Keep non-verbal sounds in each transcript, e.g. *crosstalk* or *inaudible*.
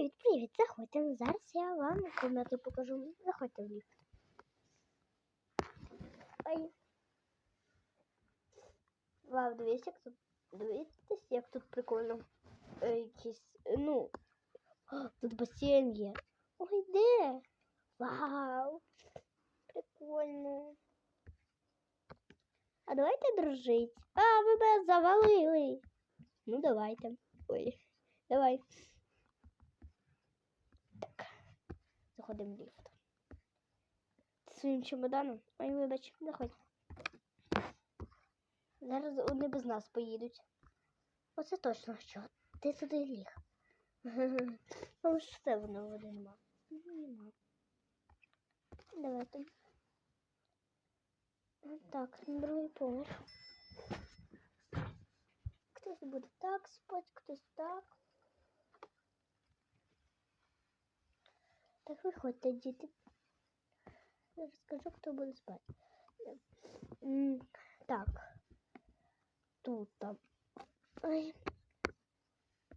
Привіт, привіт, заходьте. Зараз я вам кімнату покажу. Заходьте в ліфт. Ой. Вау, дивіться, як тут. Дивіться, як тут прикольно. Е, якісь, ну. О, тут басейн є. Ой, де? Вау! Прикольно. А давайте дружить. А, ви мене завалили. Ну, давайте. Ой, давай. Так. Заходимо в ліфт. Своїм чемоданом. Ой, вибач, заходь. Зараз вони без нас поїдуть. Оце точно що. Ти туди ліг. *laughs* Тому що все воно води нема. Нема. Давайте. Так, на другий поверх. Хтось буде так спати, хтось так. Так виходьте, діти. Я розкажу, хто буде спати. М, Так. Тут там. Ой.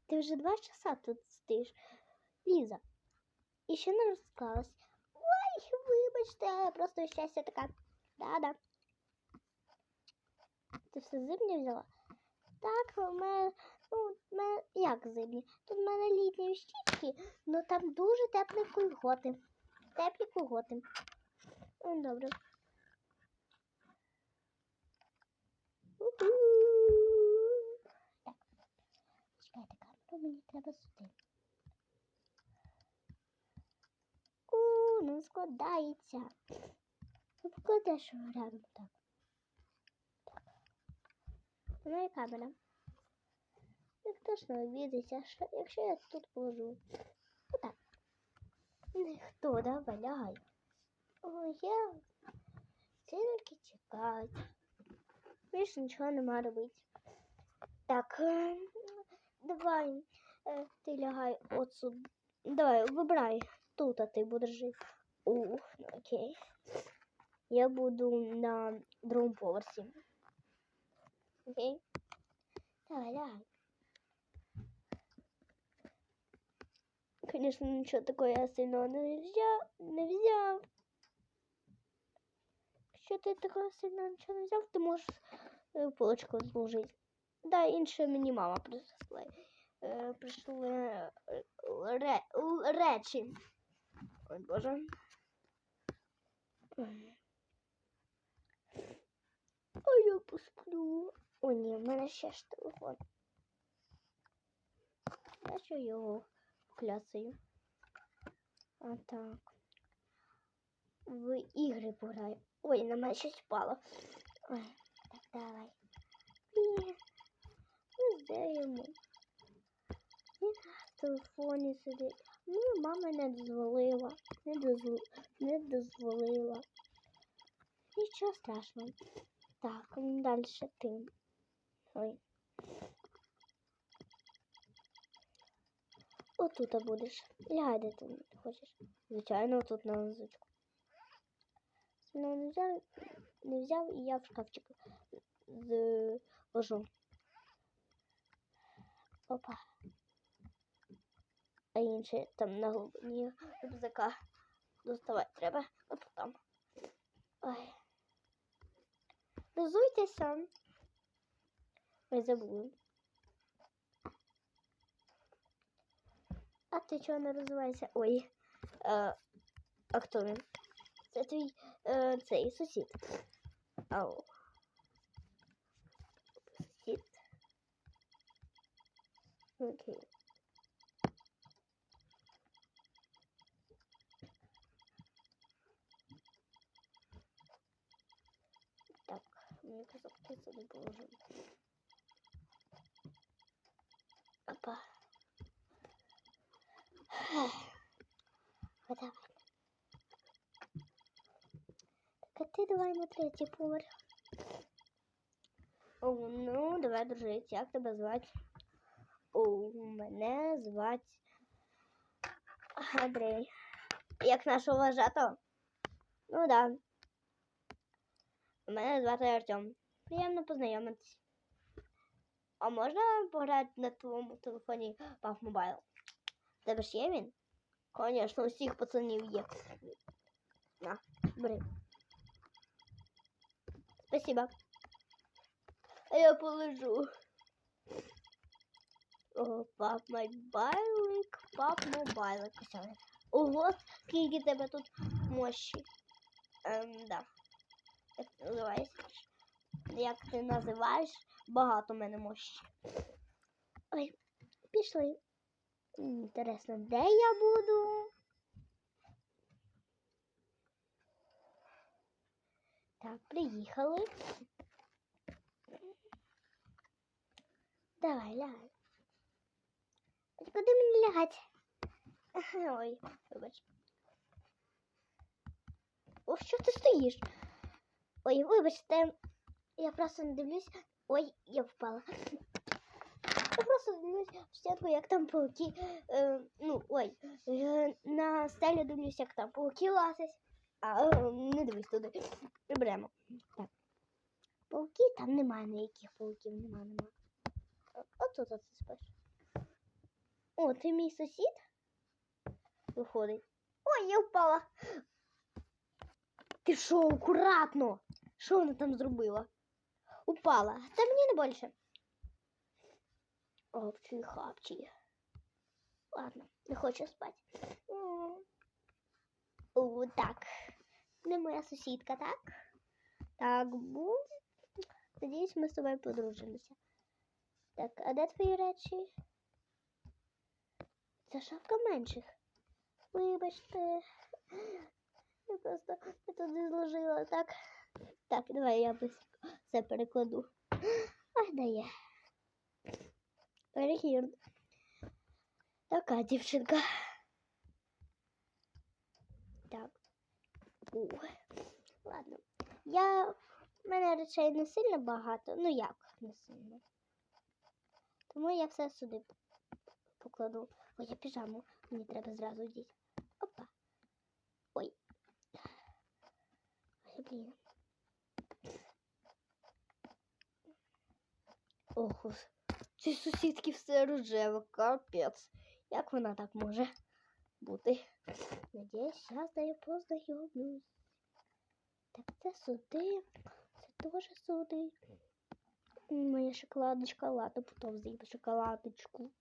Ти вже два часа тут стоїш. Ліза. І ще не розклалась. Ой, вибачте, просто щастя така. Да-да. Ти все зимнє взяла? Так, у мене, ну, в мене, як зимні? Тут в мене літні щічки, ну там дуже теплі кульготи. Теплі кульготи. Ну, добре. Так. Чекайте, камеру мені треба сюди. У, ну складається. Ну, покладеш рядом так. Так. Ну і камера. Точно обідеться, що- якщо я тут положу. Отак. Ніхто, давай, лягай. О, я тільки чекать. Більше нічого нема робити. Так, е, давай, е, ти лягай отсюди. Давай, вибирай. Тут, а ти будеш жити. Ух, ну окей. Я буду на другому поверсі. Окей? Давай, лягай. Конечно, ничего такого я сильного не взяв. Не взяв. Якщо ти такого сильного нічого не взяв, ти можеш е, полочку зложити. Да, інше мені мама прислала. Е, прийшли е, ре, речі. Ой, Боже. Ой. Я посплю. О, ні, в мене ще ж телефон. Я що його кляцаю. А так. В ігри пограю. Ой, на мене щось впало. Ой, так давай. Ні. Ну, де йому? Він в телефоні сидить. Ну, мама не дозволила. Не, дозв... не дозволила. Нічого страшного. Так, далі ти. Ой. Отут будеш. Лягай, де ти хочеш. Звичайно, тут на лазочку. Ну, не взяв, не взяв і я в шкафчик зложу. Опа. А інше там на глибині рюкзака доставати треба. От там. Ой. Розуйтеся. Ой, забули. А ти чого не розвиваєшся? Ой. Е, а хто він? Це твій е, цей сусід. Ау. Сусід. Окей. Так, мені казав, ти сюди положив. Опа. Вот давай. Так, а ти давай на третій поверх. О, ну, давай дружить. Як тебе звати? О, мене звати Андрей. Як нашого вважато? Ну да. Мене звати Артем. Приємно познайомитись. А можна пограти на твоєму телефоні PUBG Mobile? Тебе ж є він? Конечно, у всіх пацанів є. На, бери. Спасибо. А я полежу. О, пап мобайлик, пап мобайлик. Ого, скільки тебе тут мощі. Ем, да. Як ти називаєшся? Як ти називаєш? Багато в мене мощі. Ой, пішли. Інтересно, де я буду? Так, приїхали. Давай, лягай. Куди мені лягати? *laughs* Ой, вибач. О, що ти стоїш? Ой, вибачте, я просто не дивлюсь. Ой, я впала. Я просто дивлюсь в стінку, як там пауки. Е, ну, ой, е, на стелі дивлюсь, як там пауки лазять. А е, не дивись туди. Приберемо. Так. Пауки там немає ніяких пауків, нема, нема. От тут ти спиш. О, ти мій сусід? Виходить. Ой, я впала. Ти що, акуратно? Що вона там зробила? Упала. Та мені не більше. Овчий хапчий. Ладно, не хочу спати. О, так. Не моя сусідка, так? Так, бу. Надіюсь, ми з тобою подружимося. Так, а де твої речі? Це шапка менших. Вибачте. Я просто я туди зложила, так? Так, давай я це перекладу. Ах, дає. Перехід. Така дівчинка. Так. У. Ладно. Я. В мене речей не сильно багато. Ну як не сильно. Тому я все сюди покладу. Ой, я піжаму. Мені треба зразу діти. Опа. Ой. Ой, блін. Ох, уж. Ці сусідки все рожеве, капець. Як вона так може бути? Надіюсь, я познайомлюсь. Так, це суди, це теж суди. М, Моя шоколадочка, ладно, потім з'їм шоколадочку.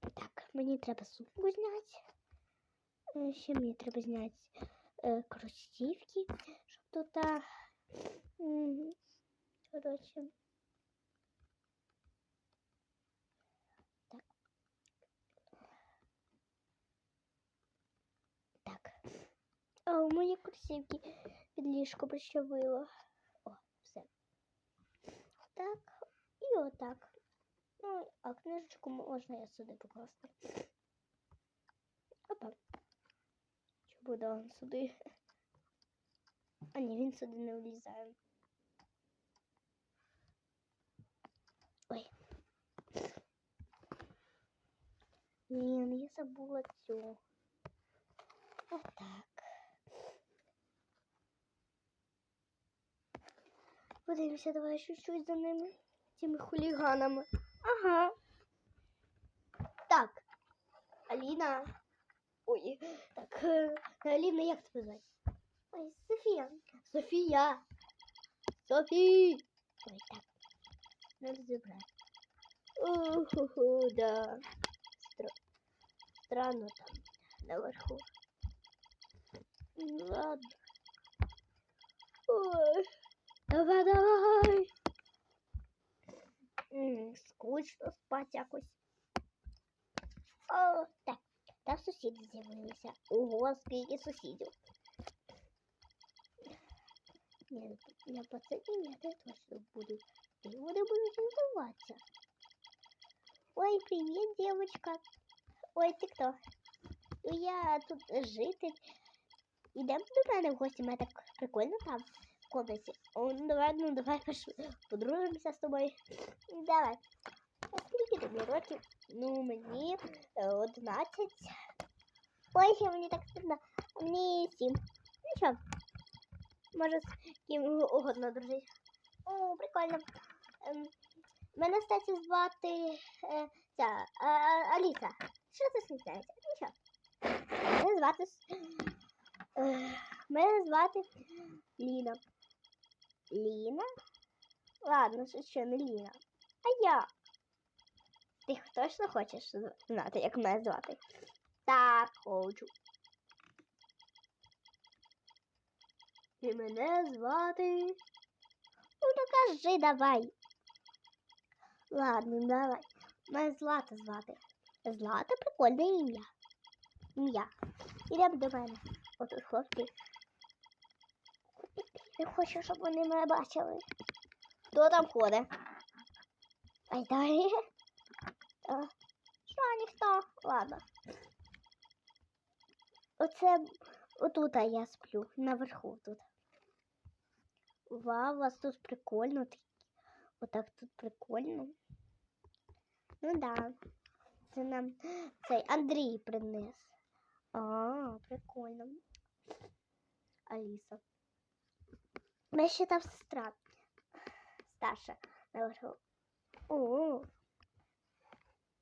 Так, мені треба сумку зняти. Е, Ще мені треба зняти е, кросівки, щоб тут. Коротше. Так. Так. А у мої кросівки під ліжко прищавило. О, все. Так. І отак. Ну, а книжечку можна я сюди покласти. Опа. Чи буде він сюди? А ні, він сюди не влізає. Ой. Блін, я забула цю. Подивимося, давай чуть-чуть за ними. Цими хуліганами. Ага. Так. Аліна. Ой, так. е, Аліна, як тебе звати? Ой, Софія. Софія. Софі. Ой, так. Надо забрать. Уху, да. Стра... Странно там, наверху. Ну, Ладно. Ой. Давай, давай. М, Скучно спать якось. О, так. Там сусіди з'явилися. Ого, скільки сусідів. Ні, я пацанів я не точно буду. И вони будуть називатися. Ой, привіт, девочка. Ой, ти хто? Ну я тут житель. Ідемо до мене в гості, мене так прикольно там в Комнаті. О, ну давай, ну давай пошли. Подружимося з тобою. Давай. А скільки тобі? Ну, мені е, 11. Ой, ще мені так стидно. А мені 7. Ну що? Може з ким угодно дружити. О, прикольно. Ем, Мене, кстати, звати е, ця, е, Аліса. Що це сміттяється? Нічого. Мене звати. Е, мене звати Ліна. Ліна? Ладно, що не Ліна. А я. Ти точно хочеш знати, як мене звати? Так, хочу. І мене звати. Ну, то кажи давай. Ладно, давай. Мене Злата звати. Злата прикольне ім'я. Ім'я. Ідемо до мене. Отут хлопці. Я хочу, щоб вони мене бачили. Хто там ходить? Ай, дай. Що, ніхто? Ладно. Оце отут я сплю, наверху тут. Вау, у вас тут прикольно. так- Отак тут прикольно. Ну да. Це нам цей Андрій принес. А, прикольно. Аліса. Мене ще там сестра. Старша наверху. О.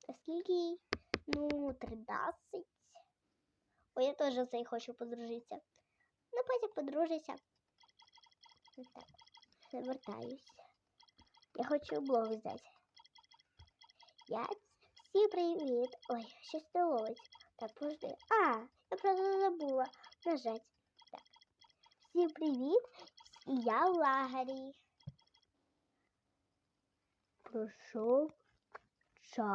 А скільки? Ну, 13. О, я теж цей хочу подружитися. Ну, потім подружися. Так, завертаюсь. Я хочу блог взяти. Я всім привіт. Ой, щось не. Так, подожди. А, я просто забула нажать. Так. Всім привіт. Я в лагері. Пройшов час.